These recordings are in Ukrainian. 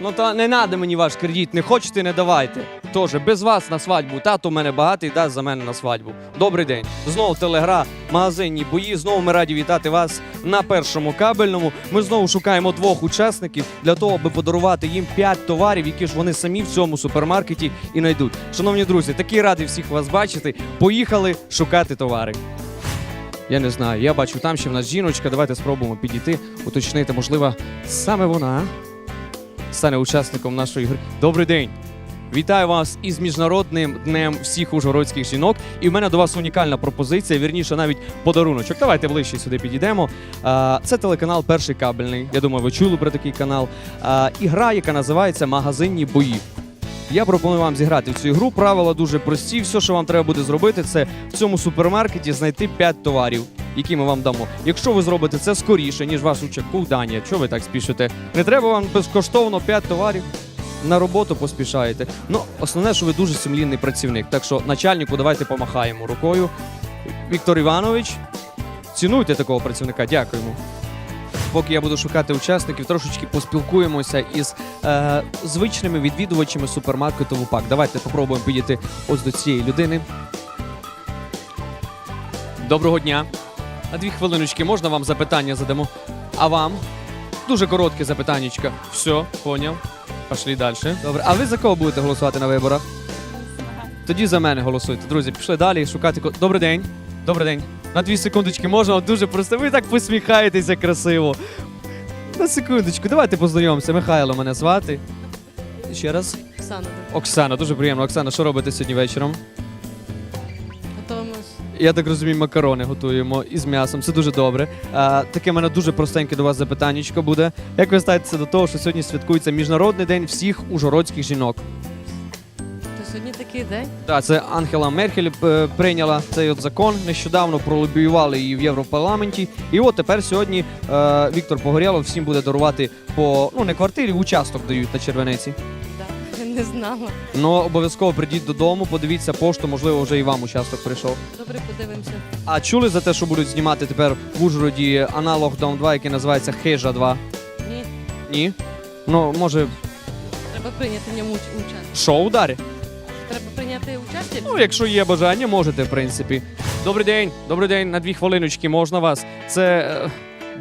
Ну та не треба мені ваш кредит, не хочете, не давайте. Тоже без вас на свадьбу. Тато в мене багатий дасть за мене на свадьбу. Добрий день. Знову телегра, магазинні бої. Знову ми раді вітати вас на першому кабельному. Ми знову шукаємо двох учасників для того, аби подарувати їм п'ять товарів, які ж вони самі в цьому супермаркеті і знайдуть. Шановні друзі, такий радий всіх вас бачити. Поїхали шукати товари. Я не знаю, я бачу там ще в нас жіночка. Давайте спробуємо підійти, уточнити, можливо, саме вона стане учасником нашої гри. Добрий день! Вітаю вас із міжнародним днем всіх ужгородських жінок. І в мене до вас унікальна пропозиція, вірніше, навіть подаруночок. Давайте ближче сюди підійдемо. Це телеканал Перший кабельний. Я думаю, ви чули про такий канал. І гра, яка називається Магазинні бої. Я пропоную вам зіграти в цю ігру. Правила дуже прості. Все, що вам треба буде зробити, це в цьому супермаркеті знайти 5 товарів, які ми вам дамо. Якщо ви зробите це скоріше, ніж ваш учаку Данія, чого ви так спішите? Не треба вам безкоштовно 5 товарів. На роботу поспішаєте. Ну, основне, що ви дуже сумлінний працівник. Так що начальнику давайте помахаємо рукою. Віктор Іванович, цінуйте такого працівника. Дякуємо. Поки я буду шукати учасників, трошечки поспілкуємося із е, звичними відвідувачами супермаркету ВУПАК. Давайте попробуємо підійти ось до цієї людини. Доброго дня. На дві хвилиночки можна вам запитання задамо? А вам? Дуже коротке запитаннячко. Все, поняв. Пішли далі. Добре. А ви за кого будете голосувати на виборах? Тоді за мене голосуйте. Друзі, пішли далі шукати. ко- Добрий день. Добрий день. На дві секундочки можна, От дуже просто. Ви так посміхаєтеся красиво. На секундочку, давайте познайомимося. Михайло мене звати. Ще раз. Оксана, Оксана, дуже приємно. Оксана, що робите сьогодні вечором? Я так розумію, макарони готуємо із м'ясом. Це дуже добре. А, таке в мене дуже простеньке до вас запитаннячко буде. Як ви ставитеся до того, що сьогодні святкується Міжнародний день всіх ужгородських жінок? То сьогодні такий день. Так, це Ангела Меркель е, прийняла цей от закон. Нещодавно пролобіювали її в Європарламенті. І от тепер сьогодні е, Віктор Погорєлов всім буде дарувати по ну не квартирі, участок дають на червениці. Не знала. Ну обов'язково прийдіть додому, подивіться пошту, можливо, вже і вам участок прийшов. Добре, подивимося. А чули за те, що будуть знімати тепер в Ужгороді аналог Дом 2, який називається Хижа 2? Ні, Ні? Ну, може, треба прийняти в ньому уч- участь. шоу ударі? Треба прийняти участь. Ну, якщо є бажання, можете, в принципі. Добрий день, добрий день, на дві хвилиночки можна вас. Це е,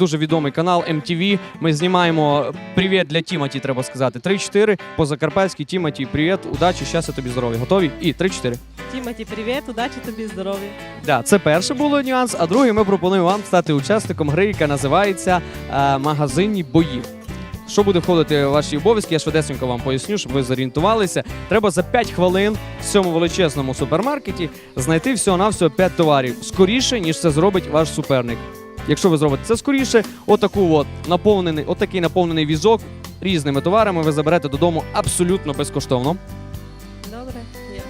дуже відомий канал MTV. Ми знімаємо привіт для Тімоті, треба сказати. 3-4 по закарпатськи Тімоті. Привіт, удачі, щастя тобі здоров'я. Готові? І 3-4. Тімоті, привіт, удачі тобі, здоров'я. Да, це перше було нюанс. А другий ми пропонуємо вам стати учасником гри, яка називається е, Магазинні бої. Що буде входити в ваші обов'язки? Я швидесенько вам поясню, щоб ви зорієнтувалися. Треба за 5 хвилин в цьому величезному супермаркеті знайти всього на всього 5 товарів скоріше, ніж це зробить ваш суперник. Якщо ви зробите це скоріше, отаку от наповнений, отакий наповнений візок різними товарами ви заберете додому абсолютно безкоштовно. Добре, є.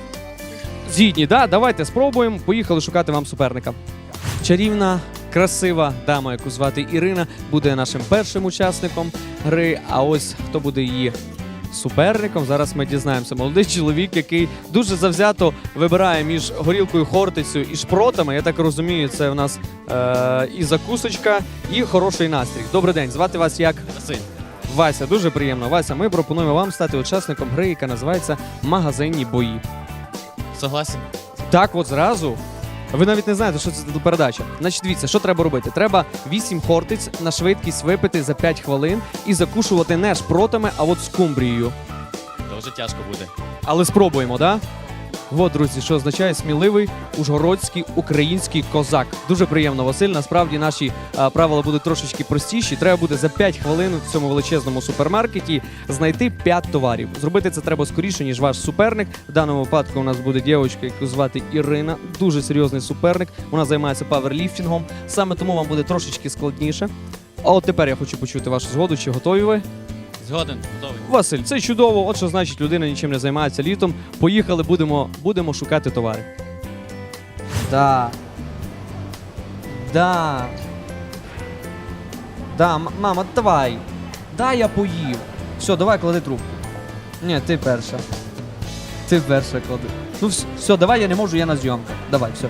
Згідні, да? Давайте спробуємо. Поїхали шукати вам суперника. Чарівна, красива дама, яку звати Ірина, буде нашим першим учасником гри. А ось хто буде її суперником, зараз ми дізнаємося. Молодий чоловік, який дуже завзято вибирає між горілкою хортицею і шпротами. Я так розумію, це в нас е- і закусочка, і хороший настрій. Добрий день, звати вас як? Василь. Вася, дуже приємно. Вася, ми пропонуємо вам стати учасником гри, яка називається Магазинні бої. Согласен. Так, от зразу. Ви навіть не знаєте, що це за передача. Значить, дивіться, що треба робити? Треба 8 хортиць на швидкість випити за 5 хвилин і закушувати не шпротами, а от скумбрією. Дуже тяжко буде. Але спробуємо, да? От, друзі, що означає сміливий ужгородський український козак. Дуже приємно, Василь. Насправді наші а, правила будуть трошечки простіші. Треба буде за 5 хвилин в цьому величезному супермаркеті знайти 5 товарів. Зробити це треба скоріше, ніж ваш суперник. В даному випадку у нас буде дівчинка, яку звати Ірина. Дуже серйозний суперник. Вона займається паверліфтингом. Саме тому вам буде трошечки складніше. А от тепер я хочу почути вашу згоду. Чи готові ви? Згоден, готовий. Василь, це чудово. От що значить, людина нічим не займається літом. Поїхали, будемо, будемо шукати товари. Да. Да. Да, м- мама, давай. Да, я поїв. Все, давай клади трубку. Ні, ти перша. Ти перша клади. Ну, вс- все, давай, я не можу, я на зйомках. Давай, все.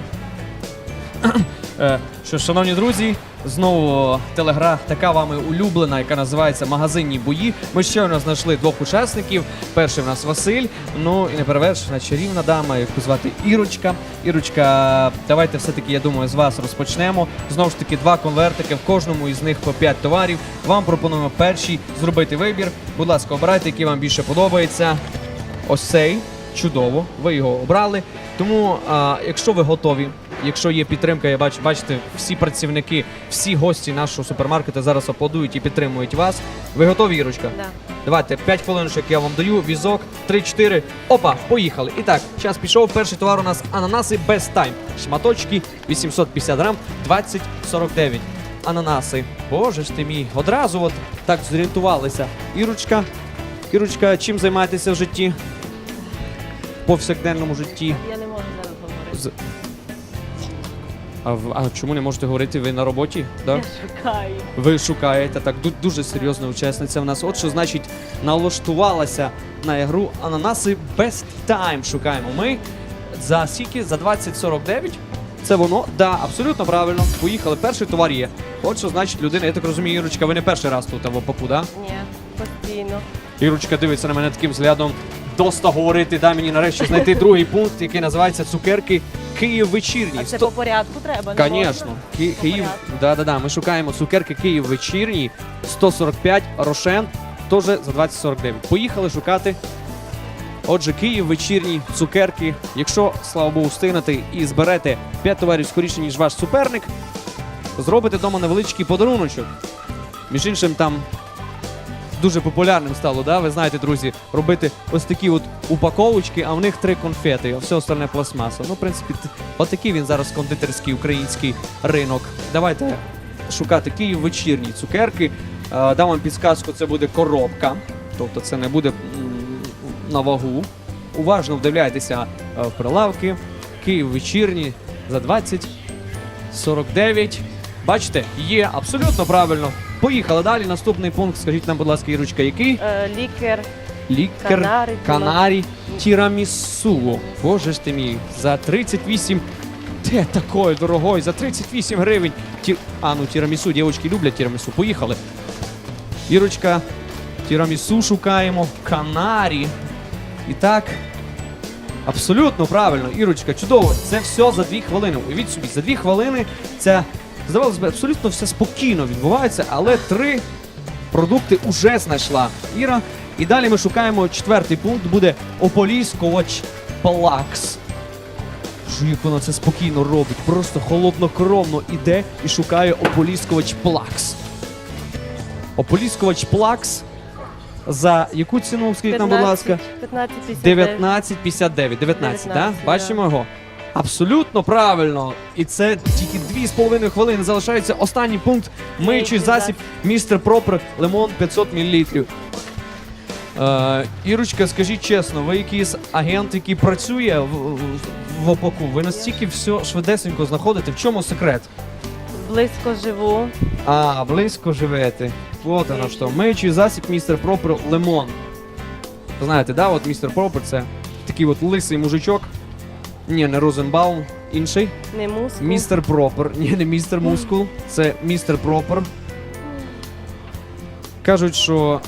Що, ж, шановні друзі, Знову телегра, така вами улюблена, яка називається Магазинні бої. Ми щойно знайшли двох учасників. Перший в нас Василь. Ну і неперевершена чарівна дама, яку звати Ірочка. Ірочка, давайте все-таки, я думаю, з вас розпочнемо. Знову ж таки, два конвертики, в кожному із них по 5 товарів. Вам пропонуємо перший зробити вибір. Будь ласка, обирайте, який вам більше подобається. Ось цей. Чудово, ви його обрали. Тому, а, якщо ви готові, якщо є підтримка, я бачу, бачите, всі працівники, всі гості нашого супермаркету зараз аплодують і підтримують вас. Ви готові, Ірочка? Да. Давайте 5 хвилиночок я вам даю. Візок, 3-4. Опа, поїхали. І так, час пішов. Перший товар у нас ананаси без тайм. Шматочки 850 грам, 20,49. Ананаси. Боже ж ти мій. Одразу от так зорієнтувалися. Ірочка. Ірочка, чим займаєтеся в житті? В повсякденному житті. Я не можу зараз говорити. З... А, в- а чому не можете говорити? Ви на роботі? Да? Я шукаю. Ви шукаєте так дуже серйозна учасниця в нас. От що значить налаштувалася на ігру ананаси Best Time. Шукаємо ми за скільки? За 2049. Це воно? Да, абсолютно правильно. Поїхали. Перший товар є. От що значить людина, я так розумію, Ірочка, ви не перший раз тут в Опаку, да? Ні, постійно. Ірочка дивиться на мене таким взглядом. Доста говорити, дай мені нарешті знайти другий пункт, який називається цукерки Київ вечірні. А це по порядку треба, не Конечно. Ки- По Київ, порядку. да, да, да. Ми шукаємо цукерки Київ вечірній 145 Рошен, теж за 2049. Поїхали шукати. Отже, Київ вечірній цукерки. Якщо, слава Богу, встигнете і зберете 5 товарів скоріше, ніж ваш суперник, зробите вдома невеличкий подаруночок. Між іншим, там дуже популярним стало, да? ви знаєте, друзі, робити ось такі от упаковочки, а в них три конфети, а все остальне пластмаса. Ну, в принципі, отакий він зараз кондитерський український ринок. Давайте шукати Київ вечірні цукерки. Е, Дам вам підсказку, це буде коробка, тобто це не буде на вагу. Уважно вдивляйтеся е, в прилавки. Київ вечірні за 20 49. Бачите, є абсолютно правильно. Поїхали далі. Наступний пункт. Скажіть нам, будь ласка, Ірочка, який? Е, лікер, Лікер Канарі, Канарі Тірамісу. Боже ж ти мій, за 38. Де такої дорогої? За 38 гривень. Ті... А, ну тірамісу, дівчатки люблять тірамісу. Поїхали. Ірочка, тірамісу шукаємо. Канарі. І так. Абсолютно правильно, Ірочка, чудово. Це все за дві хвилини. Уявіть собі, за дві хвилини це здавалося б, абсолютно все спокійно відбувається, але три продукти уже знайшла Іра. І далі ми шукаємо четвертий пункт, буде ополіскувач Плакс. Що як вона це спокійно робить, просто холоднокровно іде і шукає ополіскувач Плакс. Ополіскувач Плакс. За яку ціну, скажіть нам, будь ласка? 15 19,59. 19, так? Да? 19, Бачимо його? Абсолютно правильно. І це тільки 2,5 хвилини залишається. Останній пункт. Миючий засіб Містер Пропер Лимон 500 мл. Е, Ірочка, скажіть чесно, ви якийсь агент, який працює в, в, в ОПАКу? Ви настільки все швидесенько знаходите. В чому секрет? Близько живу. А, близько живете. Вот воно що. Миючий засіб містер Пропер Лимон. Знаєте, да, от містер Пропер це такий от лисий мужичок. Ні, не Розенбаум, інший. Не мускул. Містер Пропер. Ні, не містер Мускул. Це містер Пропер. Кажуть, що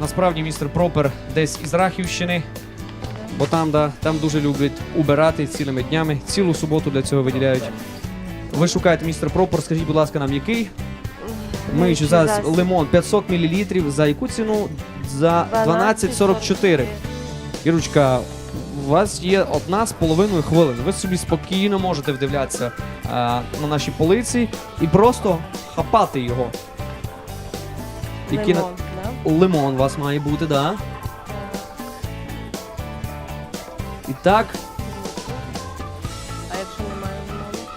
насправді містер Пропер десь із Рахівщини. Бо там, да, там дуже люблять убирати цілими днями. Цілу суботу для цього виділяють. Ви шукаєте містер Пропер, скажіть, будь ласка, нам який? Миючий зараз лимон 500 мл. За яку ціну? За 12,44. Ірочка, у вас є одна з половиною хвилин. Ви собі спокійно можете вдивлятися а, на наші полиці і просто хапати його. Які на- Лимон, да? Лимон у вас має бути, да? І так, А якщо немає лимону?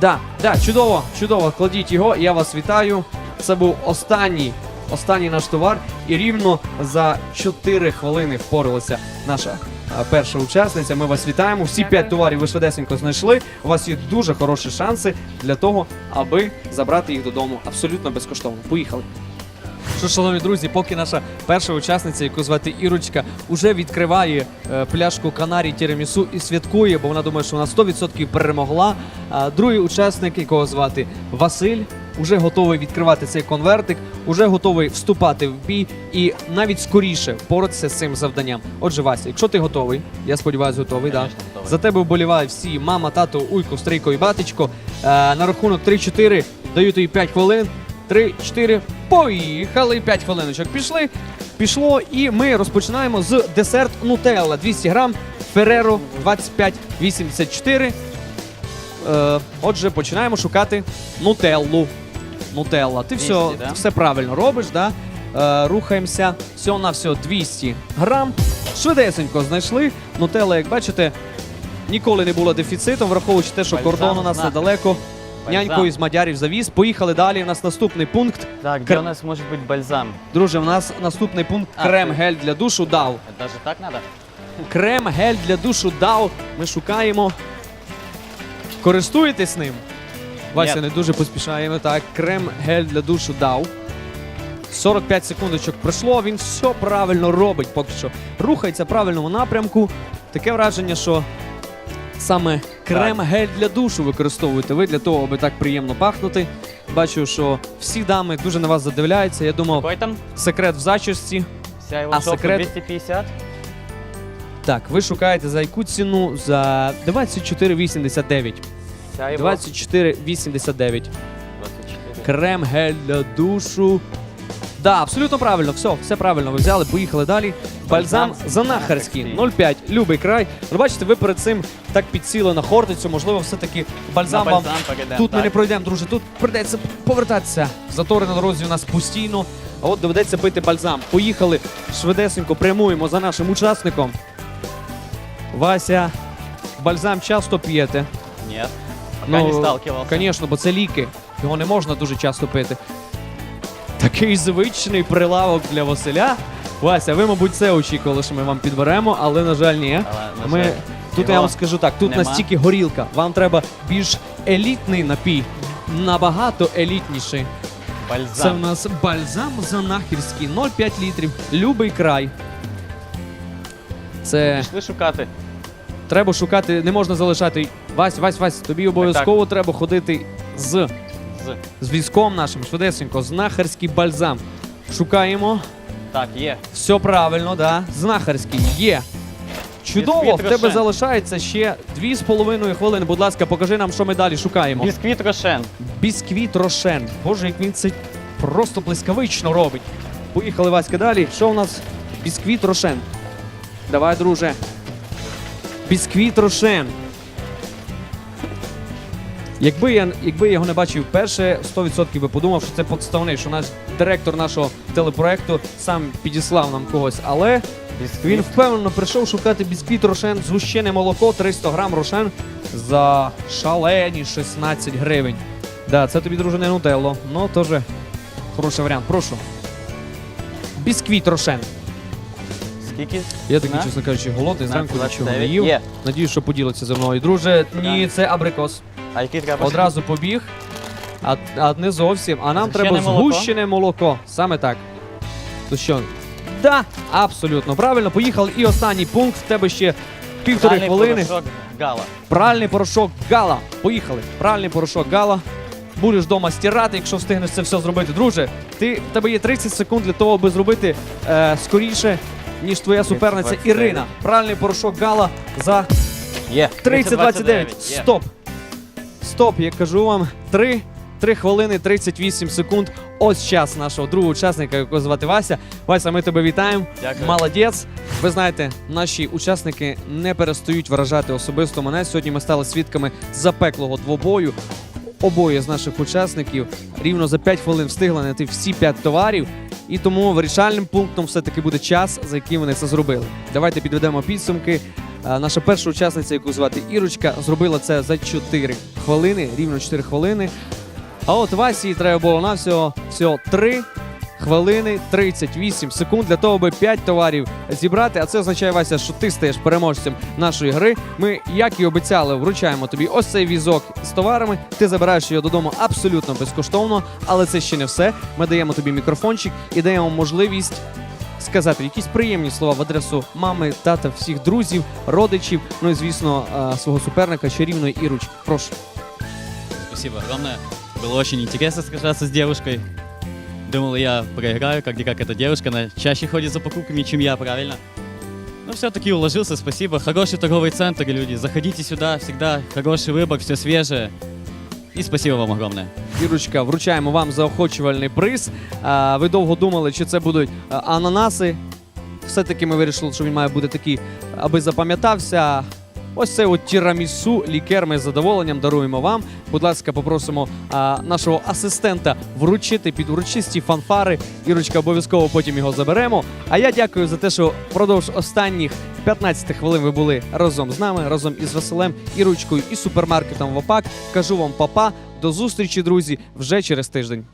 да, да, чудово, чудово. Кладіть його, я вас вітаю. Це був останній, останній наш товар. І рівно за 4 хвилини впоралася наша перша учасниця. Ми вас вітаємо. Всі Дякую. 5 товарів ви швидесенько знайшли. У вас є дуже хороші шанси для того, аби забрати їх додому абсолютно безкоштовно. Поїхали. Що, шановні друзі, поки наша перша учасниця, яку звати Ірочка, уже відкриває е, пляшку Канарі Тірамісу і святкує, бо вона думає, що вона 100% перемогла. А другий учасник, якого звати Василь, уже готовий відкривати цей конвертик, уже готовий вступати в бій і навіть скоріше впоратися з цим завданням. Отже, Вася, якщо ти готовий, я сподіваюся, готовий. Да? Готовий. За тебе вболівають всі мама, тато, уйко, стрійко і батечко. Е, на рахунок 3-4 даю тобі 5 хвилин. 3-4, поїхали. 5 хвилиночок пішли. Пішло, і ми розпочинаємо з десерт Нутелла 200 грам, Ferrero 2584. Е, отже, починаємо шукати нутеллу. Нутелла. Ти 200, все, да? все правильно робиш, да? Е, рухаємося. Всього на всього 200 грам. Швидесенько знайшли. Нутелла, як бачите, ніколи не була дефіцитом, враховуючи те, що Бальзам кордон у нас знахар. недалеко. Бальзам. Нянько із Мадярів завіз. Поїхали далі. У нас наступний пункт. Так, Кр- у нас может быть бальзам? Друже, у нас наступний пункт А, крем-гель для душу дав. Это даже так надо? Крем гель для душу дав. Ми шукаємо. Користуєтесь ним? Вася не дуже поспішаємо. Так, крем гель для душу дав. 45 секундочок пройшло, він все правильно робить поки що. Рухається в правильному напрямку. Таке враження, що саме крем гель для душу використовуєте ви для того, аби так приємно пахнути. Бачу, що всі дами дуже на вас задивляються. Я думав, Какой там? секрет в зачісті. Вся его А секрет? 250? Так, ви шукаєте за яку ціну? За 24,89. Вся 24,89. 24. Крем гель для душу. Да, абсолютно правильно, все, все правильно. Ви взяли, поїхали далі. Бальзам Занахарський, Занахарський. 0,5, любий край. Ну, бачите, ви перед цим так підсіли на хортицю, можливо, все-таки бальзам На вам бальзам пойдем, Тут ми так. не пройдемо, друже. Тут прийдеться повертатися. Затори на дорозі у нас постійно. А от доведеться пити бальзам. Поїхали швидесенько, прямуємо за нашим учасником. Вася, бальзам часто п'єте. Нет. Пока не сталкивался. Звісно, бо це ліки. Його не можна дуже часто пити. Такий звичний прилавок для Василя. Вася, ви, мабуть, це очікували, що ми вам підберемо, але, на жаль, ні. Але, на Ми, жаль, тут я його вам скажу так, тут нема. настільки горілка. Вам треба більш елітний напій, набагато елітніший. Це в нас бальзам занахівський, 0,5 літрів, любий край. Це Пішли шукати. треба шукати, не можна залишати. Вась, Вась, Вась, тобі обов'язково треба ходити з, З. з військом нашим, швидесенько, знахарський бальзам. Шукаємо. Так, є. Все правильно, да. Знахарський є. Чудово, Бісквіт в тебе Рошен. залишається ще 2,5 хвилини. Будь ласка, покажи нам, що ми далі шукаємо. Бісквіт Рошен. Бісквіт Рошен. Боже, як він це просто блискавично робить. Поїхали, Васька, далі. Що у нас? Бісквіт Рошен. Давай, друже. Бісквіт Рошен. Якби я, якби я його не бачив вперше, 100% би подумав, що це подставний, що наш директор нашого телепроекту сам підіслав нам когось. Але він впевнено прийшов шукати бісквіт Рошен, згущене молоко, 300 грам Рошен за шалені 16 гривень. Да, це тобі, друже, не нутелло. Ну, теж хороший варіант. Прошу. Бісквіт Рошен. Скільки? Я такий, чесно кажучи, голодний, зранку нічого не їв. Надіюсь, що поділиться зі мною. Друже, ні, це абрикос. А який треба? Одразу побіг, а, а не зовсім. А нам Згущене треба молоко? згущене молоко. Саме так. То що? Да, абсолютно правильно. Поїхали. І останній пункт. В тебе ще півтори Пральний хвилини. порошок Гала. Пральний порошок Гала. Поїхали. Пральний порошок Гала. Будеш вдома стирати, якщо встигнеш це все зробити. Друже, ти, в тебе є 30 секунд для того, аби зробити е, скоріше, ніж твоя суперниця 30-29. Ірина. Пральний порошок Гала за Є. 30-29. Є. Стоп. Стоп, я кажу вам. 3, 3 хвилини 38 секунд. Ось час нашого другого учасника, якого звати Вася. Вася, ми тебе вітаємо. Дякую. Молодець. Ви знаєте, наші учасники не перестають вражати особисто мене. Сьогодні ми стали свідками запеклого двобою. Обоє з наших учасників рівно за 5 хвилин встигли знайти всі 5 товарів. І тому вирішальним пунктом все-таки буде час, за яким вони це зробили. Давайте підведемо підсумки. Е, Наша перша учасниця, яку звати Ірочка, зробила це за 4 хвилини, рівно 4 хвилини. А от Васі треба було на всього, всього 3 хвилини 38 секунд для того, аби 5 товарів зібрати. А це означає, Вася, що ти стаєш переможцем нашої гри. Ми, як і обіцяли, вручаємо тобі ось цей візок з товарами. Ти забираєш його додому абсолютно безкоштовно, але це ще не все. Ми даємо тобі мікрофончик і даємо можливість сказати якісь приємні слова в адресу мами, тата, всіх друзів, родичів. Ну і звісно, е, свого суперника чарівної Іруч. Прошу. Спасибо огромное. Было очень интересно сражаться с девушкой. Думал, я проиграю, как-никак эта девушка, она чаще ходит за покупками, чем я, правильно? Но все-таки уложился, спасибо. Хороший торговый центр, люди. Заходите сюда, всегда хороший выбор, все свежее. И спасибо вам огромне. Ірочка, вручаємо вам заохочувальний приз. Ви довго думали, чи це будуть ананаси. Все-таки ми вирішили, що він має бути такий, аби запам'ятався. Ось це от тірамісу, лікер. Ми з задоволенням даруємо вам. Будь ласка, попросимо а, нашого асистента вручити під урочисті фанфари. Ірочка обов'язково потім його заберемо. А я дякую за те, що впродовж останніх 15 хвилин ви були разом з нами, разом із Василем, Ірочкою і супермаркетом ВОПАК. Кажу вам папа. До зустрічі, друзі, вже через тиждень.